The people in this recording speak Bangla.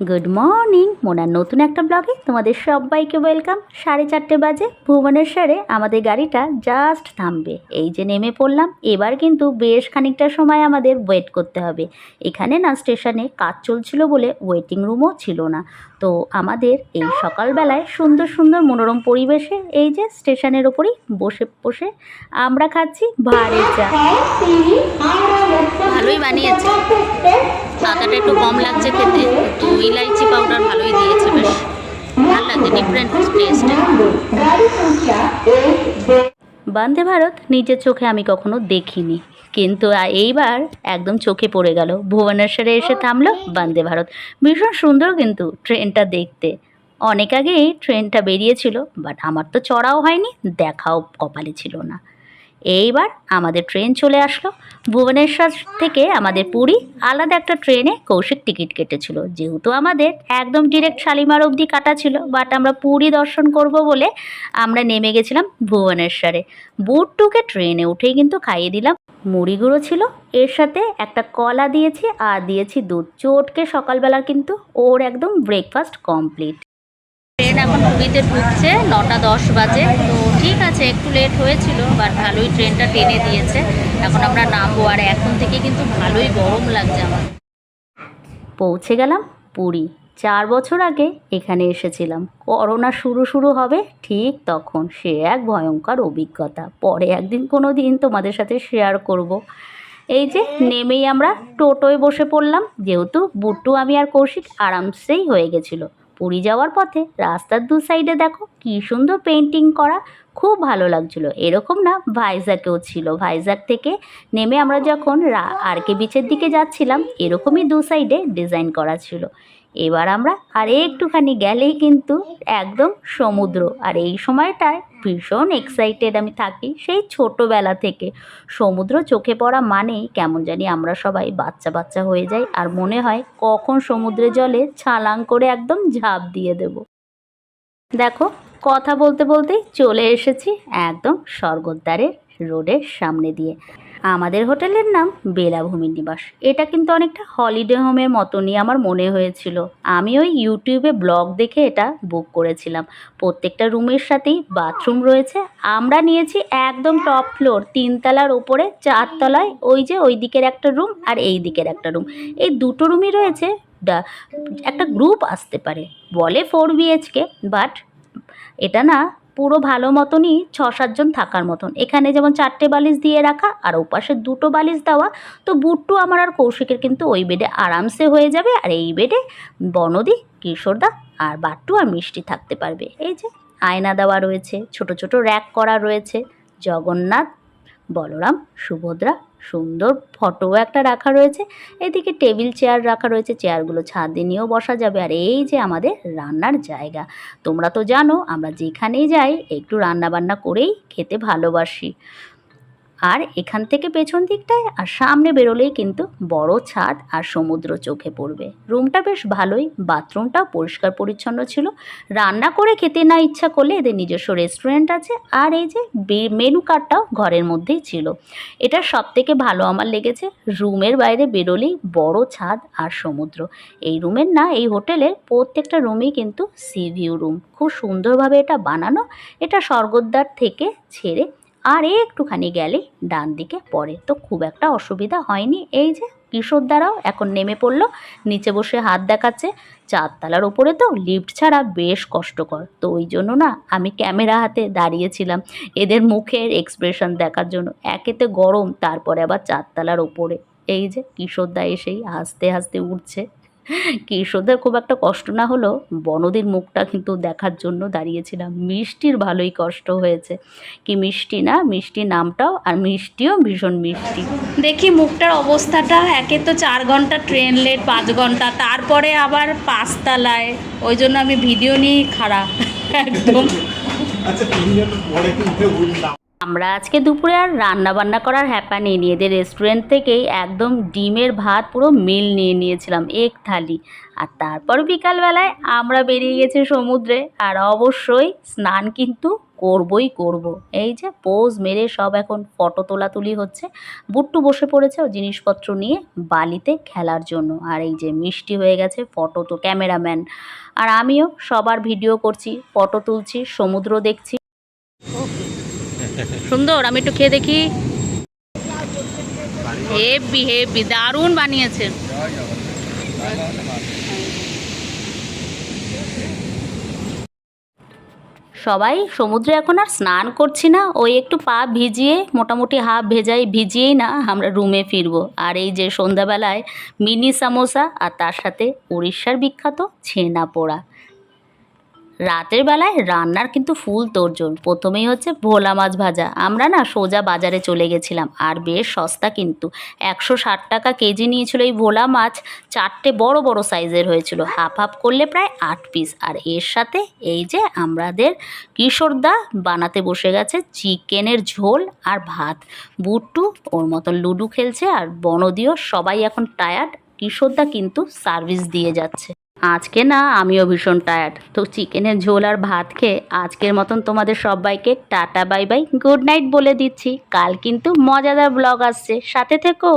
গুড মর্নিং মোনার নতুন একটা ব্লগে তোমাদের সবাইকে ওয়েলকাম সাড়ে চারটে বাজে, ভুবনেশ্বরে আমাদের গাড়িটা জাস্ট থামবে। এই যে নেমে পড়লাম, এবার কিন্তু বেশ খানিকটা সময় আমাদের ওয়েট করতে হবে। এখানে না স্টেশনে কাজ চলছিল বলে ওয়েটিং রুমও ছিল না। তো আমাদের এই সকালবেলায় সুন্দর সুন্দর মনোরম পরিবেশে এই যে স্টেশনের ওপরই বসে বসে আমরা খাচ্ছি ভাড়ের চা। ভালোই বানিয়েছে। আদাটা একটু কম লাগছে খেতে তো ইলাইচি পাউডার ভালোই দিয়েছে বেশ। ভালো লাগছে ডিফারেন্ট টেস্ট বন্দে ভারত, নিজের চোখে আমি কখনো দেখিনি। কিন্তু এইবার একদম চোখে পড়ে গেল। ভুবনেশ্বরে এসে থামলো বন্দে ভারত। ভীষণ সুন্দর কিন্তু ট্রেনটা দেখতে। অনেক আগেই ট্রেনটা বেরিয়েছিল, বাট আমার তো চড়াও হয়নি, দেখাও কপালে ছিল না। এইবার আমাদের ট্রেন চলে আসলো। ভুবনেশ্বর থেকে আমাদের পুরী আলাদা একটা ট্রেনে কৌশিক টিকিট কেটেছিল। যেহেতু আমাদের একদম ডিরেক্ট শালিমার অবধি কাটা ছিল বাট আমরা পুরী দর্শন করব বলে আমরা নেমে গেছিলাম ভুবনেশ্বরে। বুটটুকে ট্রেনে উঠেই কিন্তু খাইয়ে দিলাম। মুড়ি গুঁড়ো ছিল, এর সাথে একটা কলা দিয়েছি আর দিয়েছি দুধ। চোটকে সকালবেলা কিন্তু ওর একদম ব্রেকফাস্ট কমপ্লিট ট্রেন এখন পুরীতে ঢুকছে, নটা দশ বাজে। তো ঠিক একটু লেট হয়েছিল বাট ভালোই ট্রেনটা টেনে দিয়েছে। এখন আমরা নামবো, আর এখন থেকে কিন্তু ভালোই গরম লাগছে আমার। পৌঁছে গেলাম পুরী। চার বছর আগে এখানে এসেছিলাম। করোনা শুরু শুরু হবে ঠিক তখন। সে এক ভয়ঙ্কর অভিজ্ঞতা। পরে একদিন কোনো দিন তোমাদের সাথে শেয়ার করব। এই যে নেমেই আমরা টোটোয় বসে পড়লাম। যেহেতু বুট্টু, আমি আর কৌশিক আরামসেই হয়ে গেছিল। পুরী যাওয়ার পথে রাস্তার দু সাইডে দেখো, কী সুন্দর পেন্টিং করা। খুব ভালো লাগছিল। এরকম না ভাইজাকেও ছিল। ভাইজাগ থেকে নেমে আমরা যখন রা- আর কে বিচের দিকে যাচ্ছিলাম, এরকমই দু সাইডে ডিজাইন করা ছিল। এবার আমরা আর একটুখানি গেলেই কিন্তু একদম সমুদ্র। আর এই সময়টায় ভীষণ এক্সাইটেড আমি থাকি সেই ছোটোবেলা থেকে। সমুদ্র চোখে পড়া মানেই কেমন জানি আমরা সবাই বাচ্চা বাচ্চা হয়ে যাই আর মনে হয় কখন সমুদ্রের জলে ছালাং করে একদম ঝাঁপ দিয়ে দেব। দেখো কথা বলতে বলতেই চলে এসেছি একদম স্বর্গদ্বারের রোডের সামনে দিয়ে। আমাদের হোটেলের নাম বেলাভূমি নিবাস। এটা কিন্তু অনেকটা হলিডে হোমের মতনই আমার মনে হয়েছিল। আমি ওই ইউটিউবে ব্লগ দেখে এটা বুক করেছিলাম। প্রত্যেকটা রুমের সাথেই বাথরুম রয়েছে। আমরা নিয়েছি একদম টপ ফ্লোর, তিনতলার ওপরে, চারতলায়, ওই যে ওই দিকের একটা রুম আর এই দিকের একটা রুম। এই দুটো রুমই রয়েছে একটা গ্রুপ আসতে পারে। বলে ফোর বিএইচকে বাট এটা না পুরো ভালো মতনই ছ সাতজন থাকার মতন। এখানে যেমন চারটে বালিশ দিয়ে রাখা আর ওপাশে দুটো বালিশ দেওয়া, তো বুট্টু আমার আর কৌশিকের কিন্তু ওই বেডে আরামসে হয়ে যাবে আর এই বেডে বনদি, কিশোরদা আর বাট্টু আর মিষ্টি থাকতে পারবে। এই যে আয়না দেওয়া রয়েছে, ছোট ছোট র্যাক করা রয়েছে, জগন্নাথ বলরাম, সুভদ্রা, সুন্দর ফটো একটা রাখা রয়েছে। এদিকে টেবিল চেয়ার রাখা রয়েছে। চেয়ারগুলো ছাদে নিয়েও বসা যাবে। আর এই যে আমাদের রান্নার জায়গা, তোমরা তো জানো আমরা যেখানেই যাই একটু রান্না বান্না করেই খেতে ভালোবাসি। আর এখান থেকে পেছন দিকটায় আর সামনে বেরোলেই কিন্তু বড় ছাদ আর সমুদ্র চোখে পড়বে। রুমটা বেশ ভালোই, বাথরুমটাও পরিষ্কার পরিচ্ছন্ন ছিল। রান্না করে খেতে না ইচ্ছা করলে এদের নিজস্ব রেস্টুরেন্ট আছে আর এই যে মেনু কার্ডটাও ঘরের মধ্যেই ছিল। এটা সব থেকে ভালো আমার লেগেছে, রুমের বাইরে বেরোলেই বড় ছাদ আর সমুদ্র। এই রুমের না, এই হোটেলের প্রত্যেকটা রুমই কিন্তু সি ভিউ রুম খুব সুন্দরভাবে এটা বানানো, এটা স্বর্গদ্বার থেকে ছেড়ে আর একটুখানি গেলে ডান দিকে পড়ে। তো খুব একটা অসুবিধা হয়নি। এই যে কিশোর দ্বারাও এখন নেমে পড়ল, নিচে বসে হাত দেখাচ্ছে। চারতলার ওপরে তো লিফট ছাড়া বেশ কষ্টকর। তো ওই জন্য না আমি ক্যামেরা হাতে দাঁড়িয়েছিলাম এদের মুখের এক্সপ্রেশন দেখার জন্য। একেতে গরম, তারপরে আবার চারতলার ওপরে। এই যে কিশোরদা এসেই হাসতে হাসতে উঠছে। কিশোরদের খুব একটা কষ্ট না হলেও বনদির মুখটা কিন্তু দেখার জন্য দাঁড়িয়েছিলাম। মিষ্টির ভালোই কষ্ট হয়েছে। কি মিষ্টি না? মিষ্টি নামটাও আর মিষ্টিও ভীষণ মিষ্টি। দেখি মুখটার অবস্থাটা। একে তো চার ঘণ্টা ট্রেন লেট পাঁচ ঘণ্টা। তারপরে আবার পাঁচতলায়। ওই জন্য আমি ভিডিও নিয়েই খারাপ একদম। আচ্ছা আমরা আজকে দুপুরে আর রান্না বান্না করার হ্যাপা নিয়ে নিই এদের রেস্টুরেন্ট থেকেই একদম ডিমের ভাত পুরো মিল নিয়ে নিয়েছিলাম এক থালি। আর তারপর বিকালবেলায় আমরা বেরিয়ে গেছি সমুদ্রে। আর অবশ্যই স্নান কিন্তু করবই করব। এই যে পোজ মেরে সব এখন ফটো তোলাতুলি হচ্ছে। বুট্টু বসে পড়েছে ও জিনিসপত্র নিয়ে বালিতে খেলার জন্য। আর এই যে মিষ্টি হয়ে গেছে ফটো তো ক্যামেরাম্যান আর আমিও সবার ভিডিও করছি ফটো তুলছি, সমুদ্র দেখছি। সুন্দর, আমি একটু খেয়ে দেখি। হেভি হেভি, দারুণ বানিয়েছে। সবাই, সমুদ্রে এখন আর স্নান করছি না, ওই একটু পা ভিজিয়ে, মোটামুটি হাফ ভেজাই ভিজিয়েই না, আমরা রুমে ফিরবো। আর এই যে সন্ধ্যাবেলায় মিনি সামোসা আর তার সাথে উড়িষ্যার বিখ্যাত ছেনা পোড়া। রাতের বেলায় রান্নার কিন্তু ফুল তোড়জোড় প্রথমেই হচ্ছে ভোলা মাছ ভাজা। আমরা না সোজা বাজারে চলে গেছিলাম, আর বেশ সস্তা কিন্তু। একশো ষাট টাকা কেজি নিয়েছিল এই ভোলা মাছ, চারটে বড় বড় সাইজের হয়েছিল। হাফ হাফ করলে প্রায় আট পিস। আর এর সাথে এই যে আমাদের কিশোরদা বানাতে বসে গেছে চিকেনের ঝোল আর ভাত। বুট্টু ওর মতন লুডু খেলছে আর বনদিও সবাই এখন টায়ার্ড। কিশোরদা কিন্তু সার্ভিস দিয়ে যাচ্ছে। আজকে না, আমিও ভীষণ টায়ার্ড তো চিকেনের ঝোল আর ভাত খেয়ে আজকের মতন তোমাদের সবাইকে tata bye bye good night বলে দিচ্ছি। কাল কিন্তু মজাদার ব্লগ আসছে। সাথে থেকো।